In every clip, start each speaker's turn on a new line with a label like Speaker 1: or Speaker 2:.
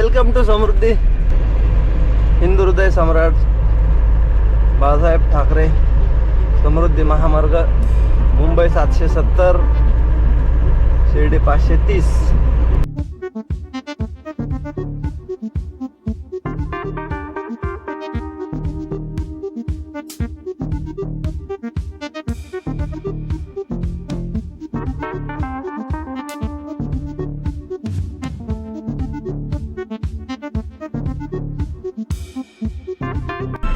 Speaker 1: Welcome to समृद्धी हिंदू हृदय सम्राट बाळासाहेब ठाकरे समृद्धी महामार्ग मुंबई सातशे सत्तर शिर्डी पाचशे तीस.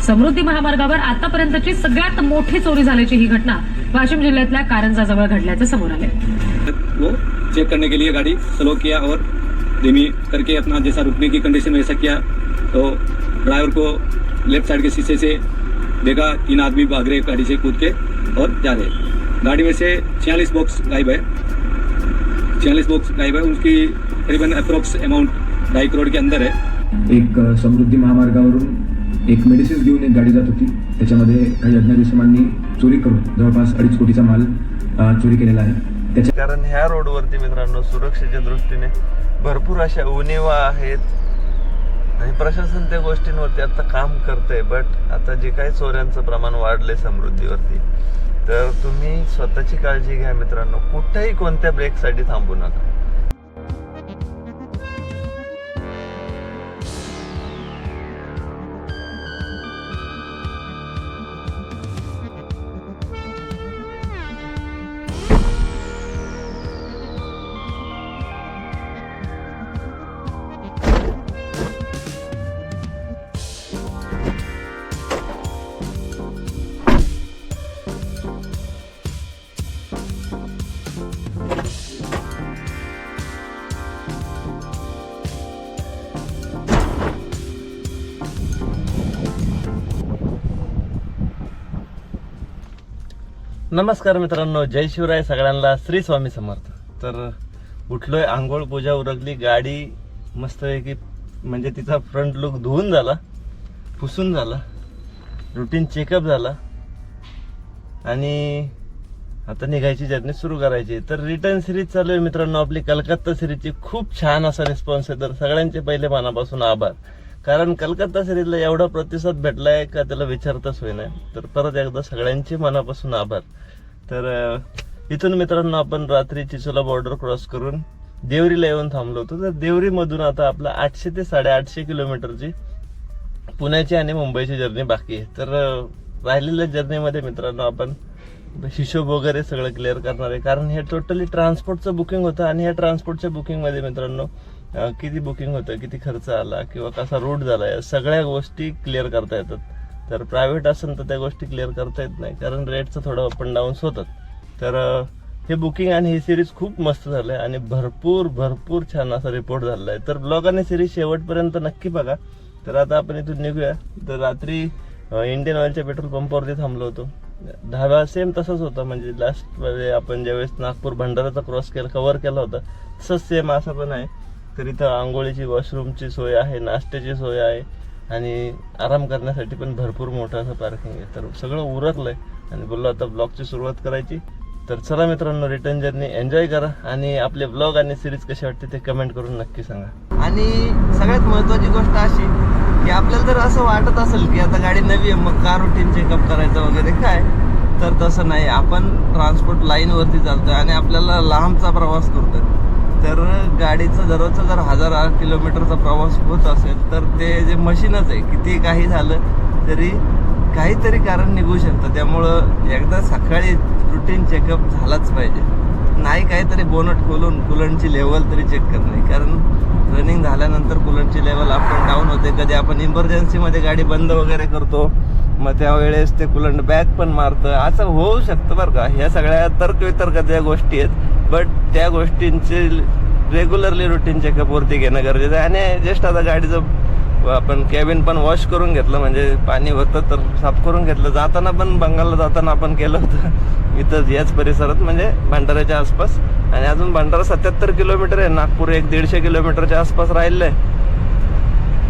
Speaker 2: समृद्धी महामार्गावर आतापर्यंतची सगळ्यात मोठी चोरी झाल्याची ही घटना वाशिम जिल्ह्यातल्या कारंजाजवळ घडल्याचं समोर आले
Speaker 3: वो चेक करने के लिए गाड़ी स्लो किया और धीमी करके अपना जैसा रुकने की कंडीशन वैसा किया तो ड्राइवर को लेफ्ट साइड के शीशे से देखा तीन आदमी भाग रहे गाड़ी से कूद के और जा रहे। गाड़ी में से छियालीस बॉक्स गायब है। छियालीस बॉक्स गायब है उनकी करीबन अप्रोक्स अमाउंट ढाई करोड़ के अंदर है।
Speaker 4: एक समृद्धी महामार्गावरून एक मेडिसिन्स घेऊन एक गाडी जात होती. त्याच्यामध्ये काही अज्ञात इसमांनी चोरी करून जवळपास अडीच कोटीचा माल चोरी केलेला आहे. त्याच्या
Speaker 1: कारण ह्या रोडवरती मित्रांनो सुरक्षेच्या दृष्टीने भरपूर अशा उणीवा आहेत. आणि प्रशासन त्या गोष्टींवरती आता काम करतंय बट आता जे काही चोऱ्यांचं प्रमाण वाढले समृद्धीवरती तर तुम्ही स्वतःची काळजी घ्या मित्रांनो. कुठेही कोणत्या ब्रेकसाठी थांबू नका. नमस्कार मित्रांनो जय शिवराय सगळ्यांना श्री स्वामी समर्थ. तर उठलोय आंघोळ पूजा उरकली गाडी मस्तपैकी म्हणजे तिचा फ्रंट लुक धुवून झाला पुसून झाला रुटीन चेकअप झाला आणि आता निघायची जर्नी सुरू करायची. तर रिटर्न सिरीज चालू आहे मित्रांनो आपली कलकत्ता सिरीजची खूप छान असा रिस्पॉन्स आहे. तर सगळ्यांचे पहिले मनापासून आभार. कारण कलकत्ता सिरीजला एवढा प्रतिसाद भेटलाय का त्याला विचारताच होई नाही तर परत एकदा सगळ्यांचे मनापासून आभार. तर इथून मित्रांनो आपण रात्री चिचोला बॉर्डर क्रॉस करून देवरीला येऊन थांबलो होतो. तर देवरीमधून आता आपला आठशे ते साडेआठशे किलोमीटरची पुण्याची आणि मुंबईची जर्नी बाकी आहे. तर राहिलेल्या जर्नीमध्ये मित्रांनो आपण हिशोब वगैरे सगळं क्लिअर करणार आहे. कारण हे टोटली ट्रान्सपोर्टचं बुकिंग होतं आणि ह्या ट्रान्सपोर्टच्या बुकिंगमध्ये मित्रांनो किती बुकिंग होतं किती खर्च आला किंवा कसा रूट झाला या सगळ्या गोष्टी क्लिअर करता येतात. तर प्रायव्हेट असेल तर त्या गोष्टी क्लिअर करता येत नाही कारण रेटचं थोडं अप अँड डाऊन्स होतात. तर हे बुकिंग आणि ही सिरीज खूप मस्त झालं आहे आणि भरपूर भरपूर छान असा रिपोर्ट झालेला आहे तर ब्लॉग आणि सिरीज शेवटपर्यंत नक्की बघा. तर आता आपण इथून निघूया. तर रात्री इंडियन ऑइलच्या पेट्रोल पंपावरती थांबलो होतो. दहाव्या सेम तसंच होता म्हणजे लास्ट आपण ज्यावेळेस नागपूर भंडाराचा क्रॉस केला कव्हर केला होता तसंच सेम असं पण आहे. तर इथं आंघोळीची वॉशरूमची सोय आहे नाश्त्याची सोय आहे आणि आराम करण्यासाठी पण भरपूर मोठं असं पार्किंग आहे. तर सगळं उरकलंय आणि बोललो आता ब्लॉगची सुरुवात करायची. तर चला मित्रांनो रिटर्न जर्नी एन्जॉय करा आणि आपले ब्लॉग आणि सिरीज कशी वाटते ते कमेंट करून नक्की सांगा. आणि सगळ्यात महत्वाची गोष्ट अशी की आपल्याला जर असं वाटत असेल की आता गाडी नवी आहे मग कार रुटीन चेकअप करायचं वगैरे काय तर तसं नाही. आपण ट्रान्सपोर्ट लाईनवरती चालतोय आणि आपल्याला लांबचा प्रवास करतोय. तर गाडीचं दररोजचा जर हजार किलोमीटरचा प्रवास होत असेल तर ते जे मशीनच आहे किती काही झालं तरी काहीतरी कारण निघू शकतं. त्यामुळं एकदा सकाळी रुटीन चेकअप झालाच पाहिजे. नाही काहीतरी बोनट खोलून कुलंटची लेवल तरी चेक करणे. कारण रनिंग झाल्यानंतर कुलंटची लेवल अप अँड डाऊन होते. कधी आपण इमर्जन्सीमध्ये गाडी बंद वगैरे करतो मग त्यावेळेस ते कुलंट बॅक पण मारतं. असं होऊ शकतं बरं का. ह्या सगळ्या तर्कवितर्काच्या गोष्टी आहेत बट त्या गोष्टींचे रेग्युलरली रुटीन चेकअपवरती घेणं गरजेचं आहे. आणि जस्ट आता गाडीचं आपण कॅबिन पण वॉश करून घेतलं. म्हणजे पाणी होतं तर साफ करून घेतलं. जाताना पण बंगालला जाताना आपण केलं होतं. इथं याच परिसरात म्हणजे भंडाऱ्याच्या आसपास. आणि अजून भंडारा सत्याहत्तर किलोमीटर आहे. नागपूर एक दीडशे किलोमीटरच्या आसपास राहिलं आहे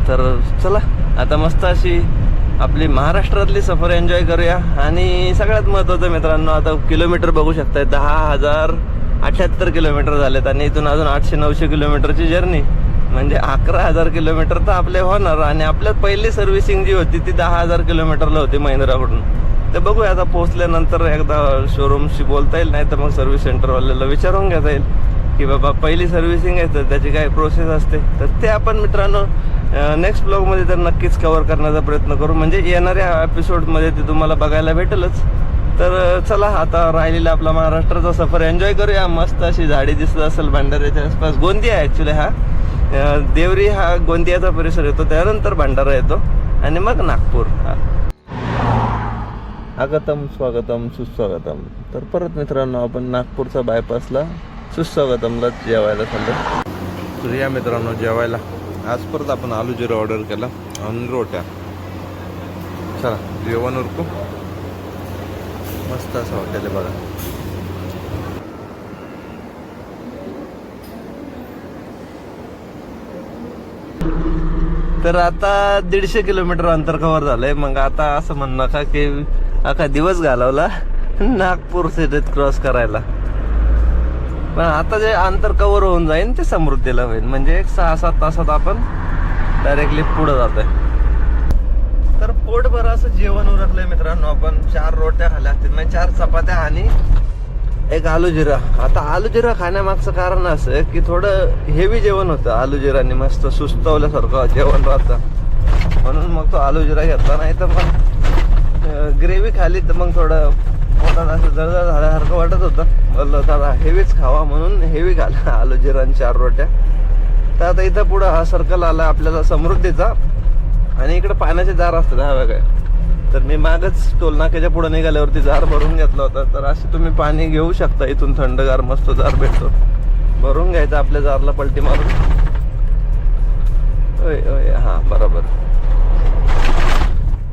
Speaker 1: तर चला आता मस्त अशी आपली महाराष्ट्रातली सफर एन्जॉय करूया. आणि सगळ्यात महत्त्वाचं मित्रांनो आता किलोमीटर बघू शकताय. दहा हजार अठ्याहत्तर किलोमीटर झालेत आणि इथून अजून आठशे नऊशे किलोमीटरची जर्नी म्हणजे अकरा हजार किलोमीटर तर आपले होणार आणि आपल्यात पहिली सर्व्हिसिंग जी होती ती दहा हजार किलोमीटरला होती महिंद्राकडून. ते बघूया आता पोहोचल्यानंतर एकदा शोरूमशी बोलता येईल नाही तर मग सर्व्हिस सेंटरवाल्याला विचारून घेता येईल की बाबा पहिली सर्व्हिसिंग आहे तर त्याची काय प्रोसेस असते. तर ते आपण मित्रांनो नेक्स्ट ब्लॉगमध्ये तर नक्कीच कवर करण्याचा प्रयत्न करू. म्हणजे येणाऱ्या एपिसोडमध्ये ते तुम्हाला बघायला भेटेलच. तर चला आता राहिलेला आपला महाराष्ट्राचा सफर. एन्जॉय करूया. मस्त अशी झाडी दिसत असेल भांडाऱ्याच्या आसपास. गोंदिया ॲक्च्युली हा. देवरी हा गोंदियाचा परिसर येतो. त्यानंतर भंडारा येतो. आणि मग नागपूर हा. आगतम स्वागतम सुस्वागतम. तर परत मित्रांनो आपण नागपूरचा बायपासला सुस्वागतमला जेवायला चाललो तर या मित्रांनो जेवायला. आज परत आपण आलू जिरा ऑर्डर केला. आणि रोट्या. चला जेवण उरकू. मस्त असं हॉटेल आहे बघा. तर आता दीडशे किलोमीटर अंतर कव्हर झालंय. मग आता असं म्हण नका की अख्खा दिवस घालवला. नागपूर सिटीत क्रॉस करायला. पण आता जे अंतर कव्हर होऊन जाईल ते समृद्धीला होईल. म्हणजे एक सहा सात तासात आपण डायरेक्टली पुढे जातोय. पोटभर असं जेवण उरकलंय मित्रांनो. आपण चार रोट्या खाल्या असतील. म्हणजे चार चपात्या आणि एक आलू जिरा. आता आलू जिरा खाण्यामागचं कारण असं की थोडं हेवी जेवण होतं आलू जिराने. मस्त सुस्तवल्यासारखं जेवण राहतं. म्हणून मग तो आलू जिरा घेतला. नाही तर मग ग्रेव्ही खाली तर मग थोडं पोटात असं जळजळ झाल्यासारखं वाटत होतं. बोललं जरा हेवीच खावा म्हणून हेवी खाल्ला आलू जिरा आणि चार रोट्या. तर आता इथं पुढं हा सर्कल आला आपल्याला समृद्धीचा. आणि इकडे पाण्याचे जार असतात हा बघा. तर मी मागच टोलनाक्याच्या पुढे निघाल्यावरती जार भरून घेतला होता. तर असे तुम्ही पाणी घेऊ शकता इथून थंडगार मस्त जार भेटतो. भरून घ्यायचं आपल्या जारला पलटी मारून. ओय ओय हा बरोबर.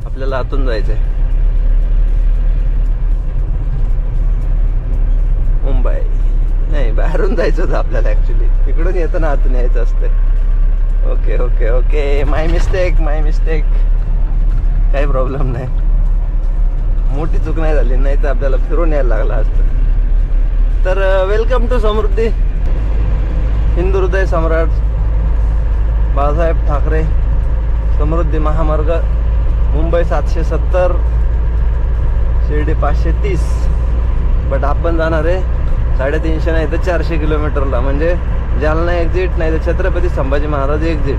Speaker 1: आपल्याला आतून जायचंय. मुंबई. नाही बाहेरून जायचं होतं आपल्याला ऍक्च्युली तिकडून येताना आतून यायचं असतंय. Okay okay okay my mistake my mistake काही प्रॉब्लेम नाही. मोठी चूक नाही झाली नाही तर आपल्याला फिरून यायला लागला असतं. तर वेलकम टू समृद्धी. हिंदू हृदय सम्राट बाळासाहेब ठाकरे समृद्धी महामार्ग मुंबई सातशे सत्तर शिर्डी पाचशे तीस. बट आपण जाणार आहे साडेतीनशे नाही तर चारशे किलोमीटरला. म्हणजे जालना एक्झिट नाही तर छत्रपती संभाजी महाराज एक्झिट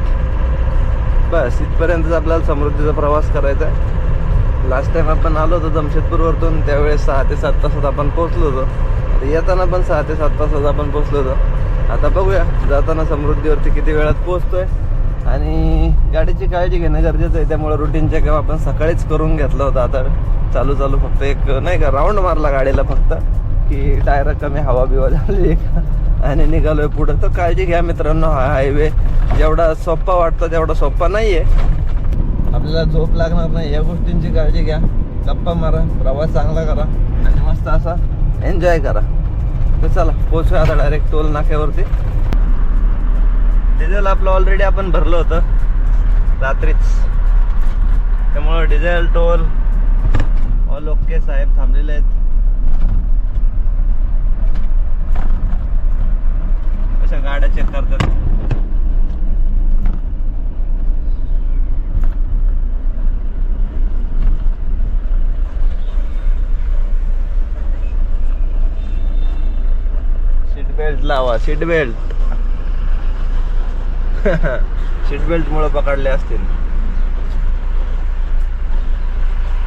Speaker 1: बस इथपर्यंतच आपल्याला समृद्धीचा प्रवास करायचा आहे. लास्ट टाईम आपण आलो होतो जमशेदपूरवरतून त्यावेळेस सहा ते सात तासात आपण पोहोचलो होतो. आता येताना पण सहा ते सात तासात आपण पोहोचलो होतो. आता बघूया जाताना समृद्धीवरती किती वेळात पोहोचतोय. आणि गाडीची काळजी घेणं गरजेचं आहे त्यामुळे रुटीन चेकअप आपण सकाळीच करून घेतलं होतं. आता चालू चालू फक्त एक नाही का राऊंड मारला गाडीला फक्त की टायर कमी हवा बिवा झाली का? आणि निघालोय पुढं. तर काळजी घ्या मित्रांनो हा हायवे जेवढा सोप्पा वाटतो तेवढा सोप्पा नाहीये. आपल्याला झोप लागणार नाही या गोष्टींची काळजी घ्या. गप्पा मारा प्रवास चांगला करा आणि मस्त असा एन्जॉय करा. तर चला पोचूया आता डायरेक्ट टोल नाक्यावरती. डिझेल आपलं ऑलरेडी आपण भरलं होतं. रात्रीच. त्यामुळं डिझेल टोल ऑल ओके साहेब थांबलेले आहेत. कशा गाड्या चेक करतात सीट बेल्ट लावा सीट बेल्ट सीट बेल्ट मुळे पकडले असतील.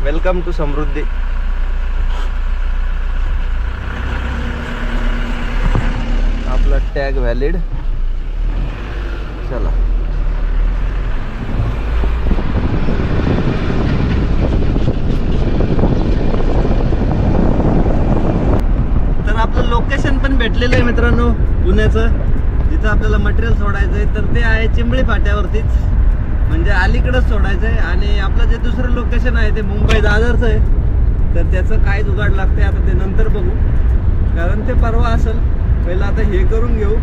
Speaker 1: Welcome to Samruddhi. आपला टॅग व्हॅलिड चला. तर आपलं लोकेशन पण भेटलेलं आहे मित्रांनो पुण्याचं. जिथं आपल्याला मटेरियल सोडायचं आहे तर ते आहे चिंबळी फाट्यावरतीच. म्हणजे अलीकडंच सोडायचं आहे आणि आपलं जे दुसरं लोकेशन आहे ते मुंबई दादरचं आहे. तर त्याचं काय जुगाड लागते आता ते नंतर बघू. कारण ते परवा असेल. पहिलं आता हे करून घेऊ.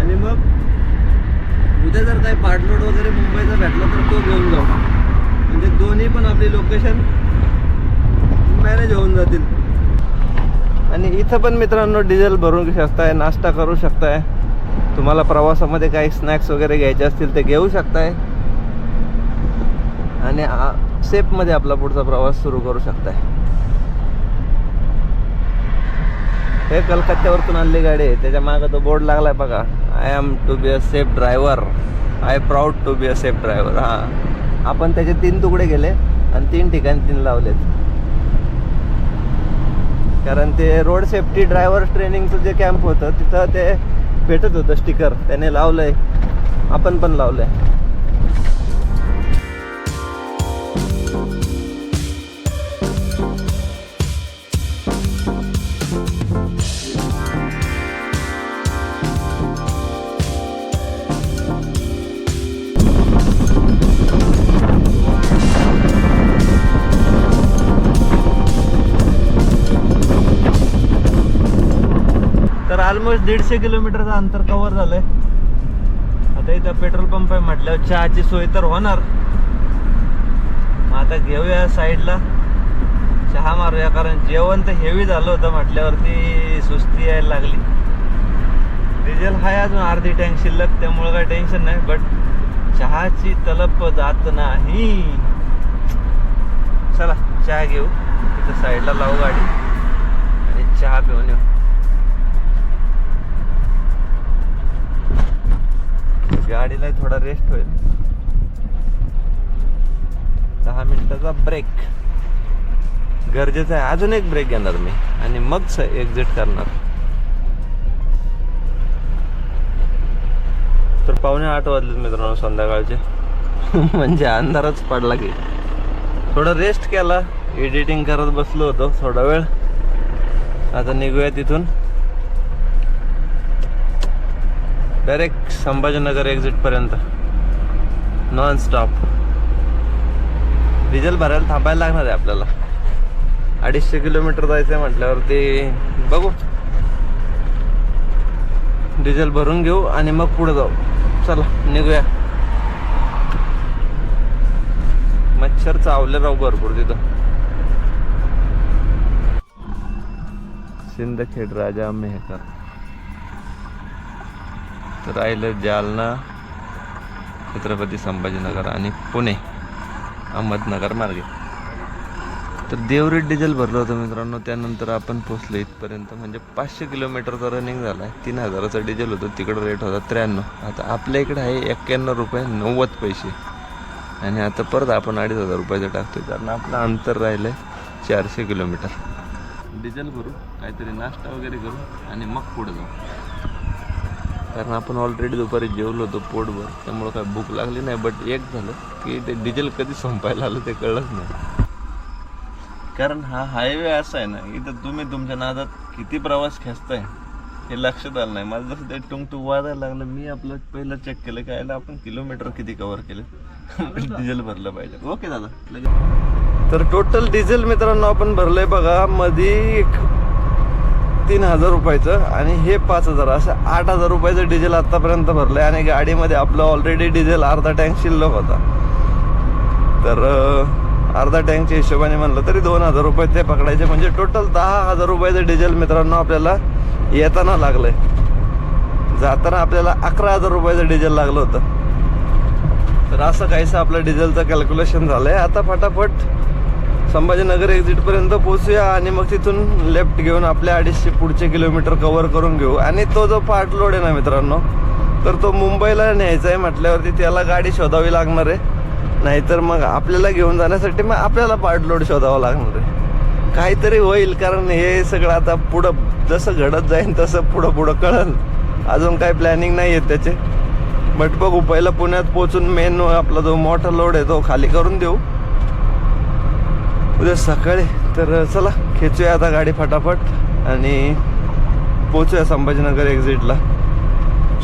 Speaker 1: आणि मग उद्या जर काही पार्टलोड वगैरे मुंबईचा भेटला तर तो घेऊन जाऊ. म्हणजे दोन्ही पण आपली लोकेशन मॅनेज होऊन जातील. आणि इथं पण मित्रांनो डिझेल भरून शकताय नाश्ता करू शकताय. तुम्हाला प्रवासामध्ये काही स्नॅक्स वगैरे घ्यायचे असतील ते घेऊ शकताय. आणि सेफमध्ये आपला पुढचा प्रवास सुरू करू शकताय. हे कलकत्त्यावरतून आणली गाडी आहे. त्याच्या मागं तो बोर्ड लागलाय बघा. I am to be a safe driver I proud to be a safe driver हां. आपण त्याचे तीन तुकडे गेले आणि तीन ठिकाणी तीन लावलेत. कारण ते रोड सेफ्टी ड्रायव्हर ट्रेनिंगचं जे कॅम्प होतं तिथं ते भेटत होतं स्टिकर त्याने लावलंय. आपण पण लावलंय. तर ऑलमोस्ट दीडशे किलोमीटरचं अंतर कव्हर झालंय. आता इथं पेट्रोल पंप आहे म्हटल्यावर चहाची सोय तर होणार. मग आता घेऊया साईडला चहा मारूया कारण जेवण तर हेवी झालं होतं म्हटल्यावरती सुस्ती यायला लागली. डिझेल हाय अजून अर्धी टँक शिल्लक त्यामुळं काही टेन्शन नाही. बट चहाची तलप जात नाही. चला चहा घेऊ. तिथं साईडला लावू गाडी. आणि चहा पिऊन येऊ. नाही थोडा रेस्ट होईल. दहा मिनिटाचा ब्रेक गरजेचं आहे. अजून एक ब्रेक घेणार मी. आणि मग एक्झिट करणार. तर पावणे आठ वाजले मित्रांनो संध्याकाळचे. म्हणजे अंधारच पडला की. थोडा रेस्ट केला. एडिटिंग करत बसलो होतो थोडा वेळ. आता निघूया तिथून. डायरेक्ट संभाजीनगर एक्झिटपर्यंत नॉन स्टॉप डिझेल भरायला थांबायला लागणार आहे आपल्याला. अडीचशे किलोमीटर जायचं आहे म्हटल्यावरती बघू. डिझेल भरून घेऊ आणि मग पुढे जाऊ. चला निघूया. मच्छर चावले राहू भरपूर तिथं. सिंदखेड राजा मेहकर. तर राहिलं जालना छत्रपती संभाजीनगर आणि पुणे अहमदनगर मार्गे. तर देवरीत डिझेल भरलं होतं मित्रांनो. त्यानंतर आपण पोचलो इथपर्यंत. म्हणजे पाचशे किलोमीटरचा रनिंग झाला. आहे तीन हजाराचं डिझेल होतं. तिकडं रेट होता त्र्याण्णव. आता आपल्या इकडे आहे एक्क्याण्णव रुपये नव्वद पैसे. आणि आता परत आपण अडीच हजार रुपयाचं टाकतोय. कारण आपलं अंतर राहिलं आहे चारशे किलोमीटर. डिझेल भरू काहीतरी नाश्ता वगैरे करू आणि मग पुढे जाऊ. कारण आपण ऑलरेडी दुपारी जेवलो होतो पोटभर. त्यामुळं काय भूक लागली नाही बट एक झालं की ते डिझेल कधी संपायला आलं ते कळलंच नाही. कारण हा हायवे असा आहे ना इथं तुम्ही तुमच्या नादात किती प्रवास खेचताय हे लक्षात आलं नाही. मला जसं ते टुंग टुंग वाजायला लागलं मी आपलं पहिलं चेक केलं काय आपण किलोमीटर किती कव्हर केले? डिझेल भरलं पाहिजे. ओके दादा लगेच. तर टोटल डिझेल मित्रांनो आपण भरलंय बघा मध्ये एक तीन हजार रुपयाचं आणि हे पाच हजार असं आठ हजार रुपयाचं डिझेल आतापर्यंत भरलंय आणि गाडीमध्ये आपलं ऑलरेडी डिझेल अर्धा टँक शिल्लक होता. तर अर्धा टँकच्या हिशोबाने म्हणलं तरी दोन हजार रुपये ते पकडायचे. म्हणजे टोटल दहा हजार रुपयाचं डिझेल मित्रांनो आपल्याला येताना लागलंय. जाताना आपल्याला अकरा हजार रुपयाचं डिझेल लागलं होतं. तर असं काहीसं आपलं डिझेलचं कॅल्क्युलेशन झालंय. आता फटाफट संभाजीनगर एक्झिटपर्यंत पोचूया पोहोचूया आणि मग तिथून लेफ्ट घेऊन आपल्या अडीचशे पुढचे किलोमीटर कव्हर करून घेऊ. आणि तो जो पार्ट लोड आहे ना मित्रांनो तर तो मुंबईला न्यायचा आहे म्हटल्यावरती त्याला गाडी शोधावी लागणार आहे. नाहीतर मग आपल्याला घेऊन जाण्यासाठी मग आपल्याला पार्ट लोड शोधावा लागणार आहे. काहीतरी होईल कारण हे सगळं आता पुढं जसं घडत जाईल तसं पुढं पुढं कळल. अजून काही प्लॅनिंग नाही आहे त्याचे. बट बघू पहिलं पुण्यात पोचून मेन आपला जो मोठा लोड आहे तो खाली करून देऊ. उद्या सकाळी तर चला खेचूया आता गाडी फटाफट आणि पोचूया संभाजीनगर एक्झिटला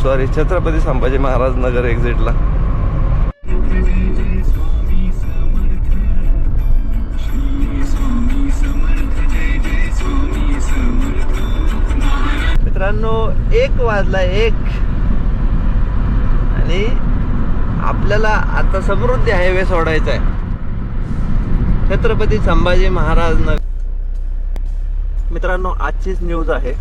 Speaker 1: सॉरी छत्रपती संभाजी महाराज नगर एक्झिटला मित्रांनो एक वाजला एक. आणि आपल्याला आता समृद्धी हायवे सोडायचा आहे छत्रपती संभाजी महाराज नगर. मित्रांनो आजचीच न्यूज आहे.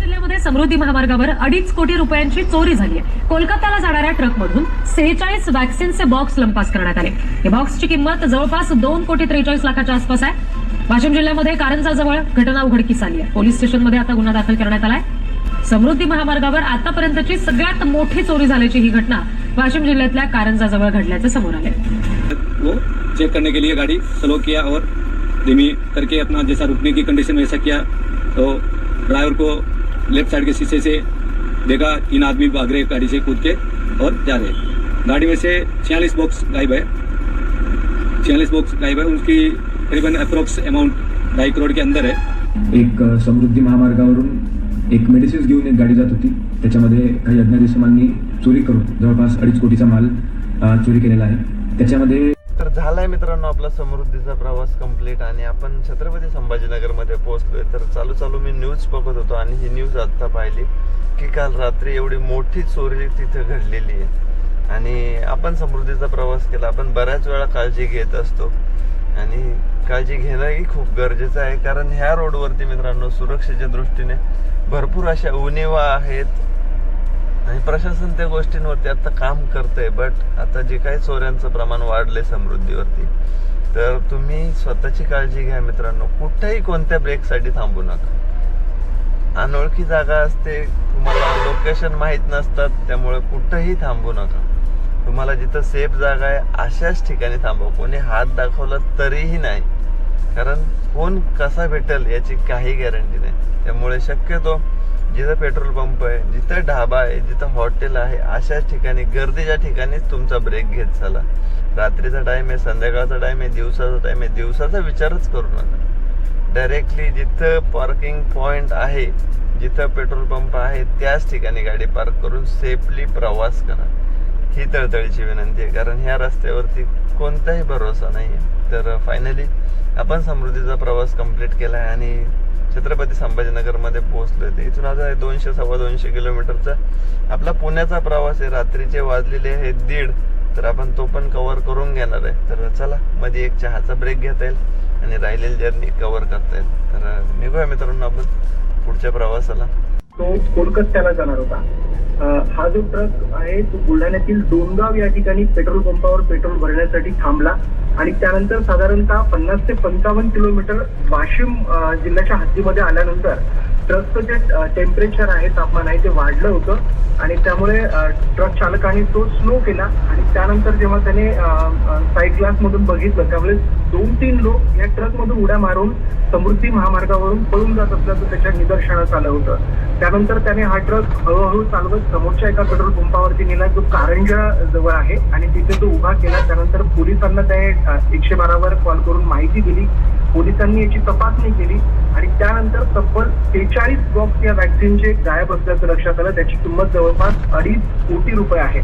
Speaker 2: जिल्ह्यामध्ये समृद्धी महामार्गावर अडीच कोटी रुपयांची चोरी झाली आहे. कोलकात्याला जाणाऱ्या ट्रकमधून सेहेचाळीस वॅक्सिनचे बॉक्स लंपास करण्यात आले. या बॉक्सची किंमत जवळपास दोन कोटी त्रेचाळीस लाखाच्या आसपास आहे. वाशिम जिल्ह्यामध्ये कारंजाजवळ घटना उघडकीस आली आहे. पोलीस स्टेशनमध्ये आता गुन्हा दाखल करण्यात आलाय. समृद्धी महामार्गावर आतापर्यंतची सगळ्यात मोठी चोरी झाल्याची ही घटना वाशिम जिल्ह्यातल्या कारंजाजवळ घडल्याचं समोर आलंय.
Speaker 3: वो चेक करने के लिए गाड़ी स्लो किया और धीमी करके अपना जैसा रुकने की कंडीशन वैसा किया तो ड्राइवर को लेफ्ट साइड के शीशे से देखा तीन आदमी भाग रहे गाड़ी से कूद के और जा रहे। गाड़ी में से छियालीस बॉक्स गायब है। छियालीस बॉक्स गायब है उनकी करीबन अप्रोक्स अमाउंट ढाई करोड़ के अंदर है।
Speaker 4: एक समृद्धी महामार्गावरून एक मेडिसिन्स घेऊन एक गाडी जात होती. त्याच्यामध्ये काही अज्ञात इसमांनी चोरी करून जवळपास अडीच कोटीचा माल चोरी केलेला आहे. त्याच्यामध्ये
Speaker 1: झालाय मित्रांनो आपला समृद्धीचा प्रवास कंप्लीट आणि आपण छत्रपती संभाजीनगरमध्ये पोहोचलोय. तर चालू चालू मी न्यूज बघत होतो आणि ही न्यूज आत्ता पाहिली की काल रात्री एवढी मोठी चोरी तिथे घडलेली आहे. आणि आपण समृद्धीचा प्रवास केला. आपण बऱ्याच वेळा काळजी घेत असतो. आणि काळजी घेणंही खूप गरजेचं आहे. कारण ह्या रोडवरती मित्रांनो सुरक्षेच्या दृष्टीने भरपूर अशा उणेवा आहेत. आणि प्रशासन त्या गोष्टींवरती आता काम करतंय बट आता जे काही चोऱ्यांचं प्रमाण वाढलंय समृद्धीवरती तर तुम्ही स्वतःची काळजी घ्या मित्रांनो. कुठेही कोणत्या ब्रेकसाठी थांबू नका. अनोळखी जागा असते तुम्हाला लोकेशन माहीत नसतात त्यामुळे कुठंही थांबू नका. तुम्हाला जिथं सेफ जागा आहे अशाच ठिकाणी थांबवा कोणी हात दाखवला तरीही नाही. कारण कोण कसा भेटेल याची काही गॅरंटी नाही. त्यामुळे शक्यतो जिथं पेट्रोल पंप आहे जिथं ढाबा आहे जिथं हॉटेल आहे अशाच ठिकाणी गर्दीच्या ठिकाणीच तुमचा ब्रेक घेत चला. रात्रीचा टाईम आहे संध्याकाळचा टाईम आहे दिवसाचा टाईम आहे. दिवसाचा विचारच करू नका. डायरेक्टली जिथं पार्किंग पॉईंट आहे जिथं पेट्रोल पंप आहे त्याच ठिकाणी गाडी पार्क करून सेफली प्रवास करा. ही तळतळीची विनंती आहे कारण ह्या रस्त्यावरती कोणताही भरोसा नाही आहे तर फायनली आपण समृद्धीचा प्रवास कंप्लीट केला आहे आणि छत्रपती संभाजीनगरमध्ये पोहोचलो आहे इथून आता दोनशे सव्वा दोनशे किलोमीटरचा आपला पुण्याचा प्रवास आहे. रात्रीचे वाजलेले आहे दीड तर आपण तो पण कव्हर करून घेणार आहे. तर चला मध्ये एक चहाचा ब्रेक घेता येईल आणि राहिलेली जर्नी कव्हर करता येईल. तर निघूया मित्रांनो आपण पुढच्या प्रवासाला.
Speaker 5: तो कोलकात्याला जाणार होता. हा जो ट्रक आहे तो बुलढाण्यातील डोनगाव या ठिकाणी पेट्रोल पंपावर पेट्रोल भरण्यासाठी थांबला. आणि त्यानंतर साधारणतः पन्नास ते पंचावन्न किलोमीटर वाशिम जिल्ह्याच्या हद्दीमध्ये आल्यानंतर ट्रकचं जे टेम्परेचर आहे तापमान आहे ते वाढलं होतं. आणि त्यामुळे ट्रक चालकाने तो स्लो केला. आणि त्यानंतर जेव्हा त्याने साईड ग्लास मधून बघितलं त्यामुळे दोन तीन लोक या ट्रकमधून उड्या मारून समृद्धी महामार्गावरून पळून जात असल्याचं त्याच्या निदर्शनास आलं होतं. त्यानंतर त्याने हा ट्रक हळूहळू चालवत समोरच्या एका पेट्रोल पंपावरती नेला जो कारंजा जवळ आहे. आणि तिथे तो उभा केला. त्यानंतर पोलिसांना त्याने एकशे बारावर कॉल करून माहिती दिली. पोलिसांनी याची तपासणी केली आणि त्यानंतर तब्बल त्रेचाळीस बॉक्स या व्हॅक्सिनचे गायब असल्याचं लक्षात आलं. त्याची किंमत जवळपास अडीच कोटी रुपये आहे.